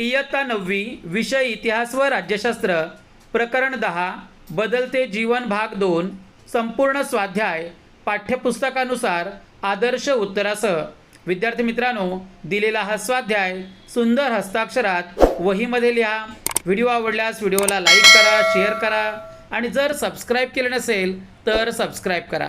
इयत्ता नववी विषय इतिहास व राज्यशास्त्र प्रकरण दहा बदलते जीवन भाग दोन संपूर्ण स्वाध्याय पाठ्यपुस्तकानुसार आदर्श उत्तरासह. विद्यार्थी मित्रांनो दिलेला हा स्वाध्याय सुंदर हस्ताक्षरात वहीमध्ये लिहा. व्हिडिओ आवडल्यास व्हिडिओला लाईक करा शेअर करा आणि जर सबस्क्राईब केले नसेल तर सबस्क्राईब करा.